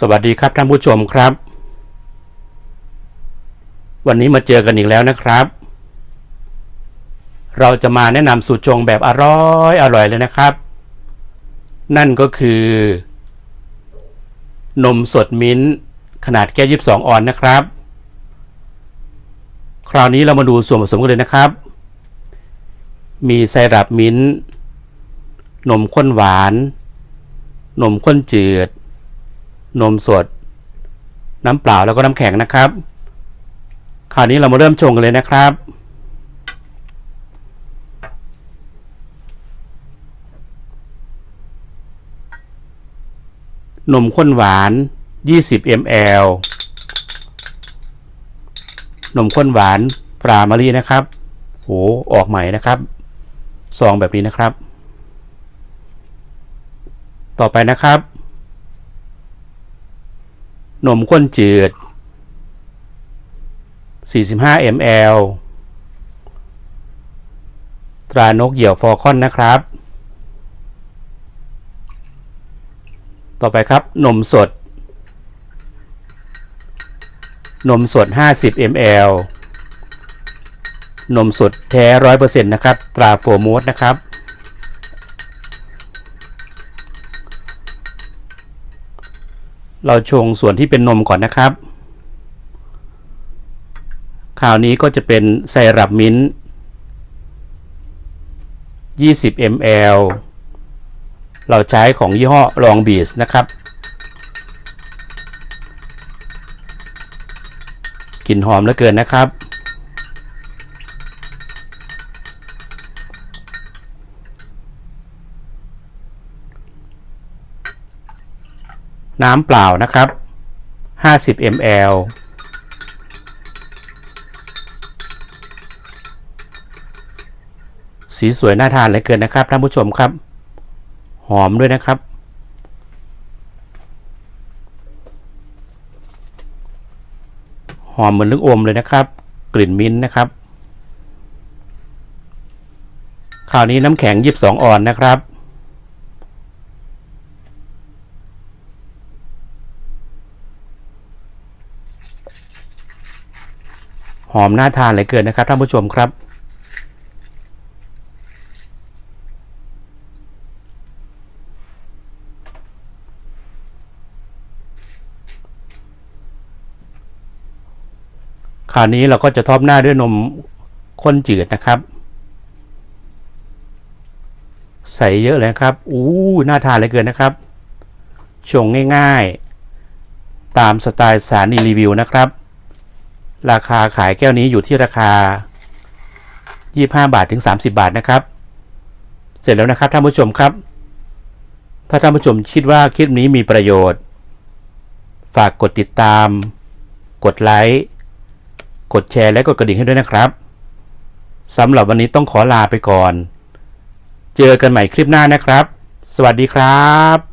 สวัสดีครับท่านผู้ชมครับ วันนี้มาเจอกันอีกแล้วนะครับ เราจะมาแนะนำสูตรชงแบบอร่อยอร่อยเลยนะครับ นั่นก็คือ นมสดมิ้นขนาดแก้วยีิบสองออนนะครับ คราวนี้เรามาดูส่วนผสมกันเลยนะครับ มีไซรัปมิ้นนมข้นหวาน นมข้นจืด นมสด น้ำเปล่าแล้วก็น้ำแข็งนะครับ คราวนี้เรามาเริ่มชงกันเลยนะครับ นมข้นหวาน 20 ml นมข้นหวานปรามารีนะครับโหออกใหม่นะครับ ซองแบบนี้นะครับ ต่อไปนะครับ นมข้นจืด 45 ml ตรานกเหยี่ยวฟอคอนนะครับ ต่อไปครับ นมสด นมสด 50 ml นมสดแท้ 100%นะครับ ตราโฟร์มูสนะครับ เราชงส่วนที่เป็นนมก่อนนะครับ คราวนี้ก็จะเป็นไซรัปมิ้นท์20 ml เราใช้ของยี่ห้อลองบีสนะครับ กลิ่นหอมเหลือเกินนะครับ น้ำเปล่านะครับ 50 ml สีสวยน่าทานเหลือเกินนะครับท่านผู้ชมครับ หอมด้วยนะครับ หอมเหมือนลูกอมเลยนะครับ กลิ่นมิ้นท์นะครับคราวนี้น้ำแข็งยีิบสองออนนะครับ หอมน่าทานเหลือเกินนะครับท่านผู้ชมครับ คราวนี้เราก็จะทอปหน้าด้วยนมข้นจืดนะครับ ใส่เยอะเลยครับ อู้น่าทานเหลยเกินนะครับชงง่ายๆ ตามสไตล์สานีรีวิวนะครับ ราคาขายแก้วนี้อยู่ที่ราคา 25 บาทถึง 30 บาทนะครับ เสร็จแล้วนะครับท่านผู้ชมครับ ถ้าท่านผู้ชมคิดว่าคลิปนี้มีประโยชน์ ฝากกดติดตาม กดไลค์ กดแชร์และกดกระดิ่งให้ด้วยนะครับสำหรับวันนี้ต้องขอลาไปก่อน เจอกันใหม่คลิปหน้านะครับ สวัสดีครับ